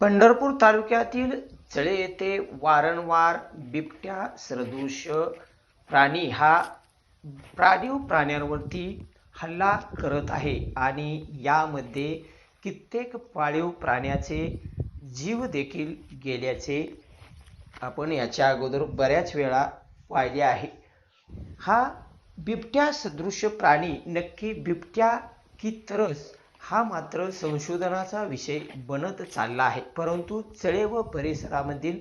पंढरपूर तालुक्यातील चळे येथे वारंवार बिबट्या सदृश प्राणी हा प्राणीव प्राण्यांवरती हल्ला करत आहे आणि यामध्ये कित्येक पाळीव प्राण्याचे जीव देखील गेल्याचे आपण याच्या अगोदर बऱ्याच वेळा पाहिले आहे. हा बिबट्या सदृश प्राणी नक्की बिबट्या की तरस हा मात्र संशोधनाचा विषय बनत चालला आहे. परंतु चळे व परिसरामधील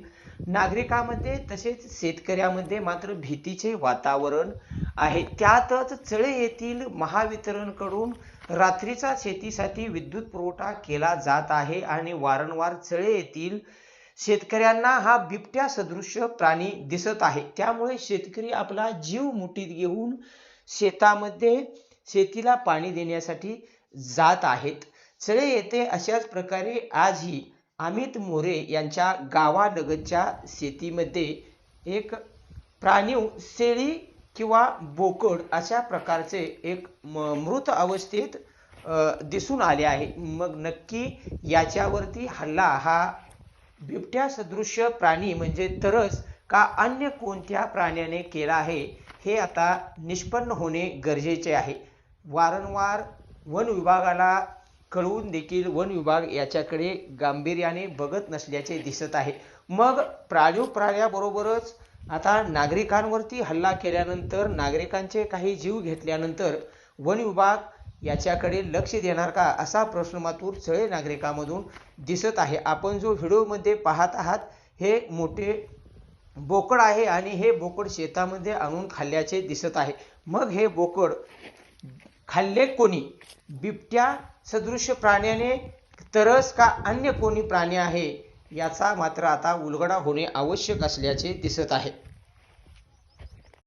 नागरिकांमध्ये तसेच शेतकऱ्यामध्ये मात्र भीतीचे वातावरण आहे. त्यातच चळे येथील महावितरणकडून रात्रीचा शेतीसाठी विद्युत पुरवठा केला जात आहे आणि वारंवार चळे येथील शेतकऱ्यांना हा बिबट्या सदृश प्राणी दिसत आहे. त्यामुळे शेतकरी आपला जीव मुठीत घेऊन शेतामध्ये शेतीला पाणी देण्यासाठी जात आहेत. चळे येथे अशाच प्रकारे आजही अमित मोरे यांच्या गावालगतच्या शेतीमध्ये एक प्राणीव शेळी किंवा बोकड अशा प्रकारचे एक म- मृत अवस्थेत दिसून आले आहे. मग नक्की याच्यावरती हल्ला हा बिबट्या सदृश्य प्राणी म्हणजे तरस का अन्य कोणत्या प्राण्याने केला आहे हे आता निष्पन्न होणे गरजेचे आहे. वारंवार वन विभागाला कळवून देखील वन विभाग याच्याकडे गांभीर्याने बघत नसल्याचे दिसत आहे. मग प्राणीव प्राण्याबरोबरच आता नागरिकांवरती हल्ला केल्यानंतर नागरिकांचे काही जीव घेतल्यानंतर वन विभाग याच्याकडे लक्ष देणार का असा प्रश्न मातूर सगळे नागरिकांमधून दिसत आहे. आपण जो व्हिडिओमध्ये पाहत आहात हे मोठे बोकड आहे आणि हे बोकड शेतामध्ये आणून खाल्ल्याचे दिसत आहे. मग हे बोकड खाल्ले कोणी? बिबट्या सदृश प्राण्याने तरस का अन्य कोणी प्राणी आहे? याचा मात्र आता उलगडा होणे आवश्यक असल्याचे दिसत आहे.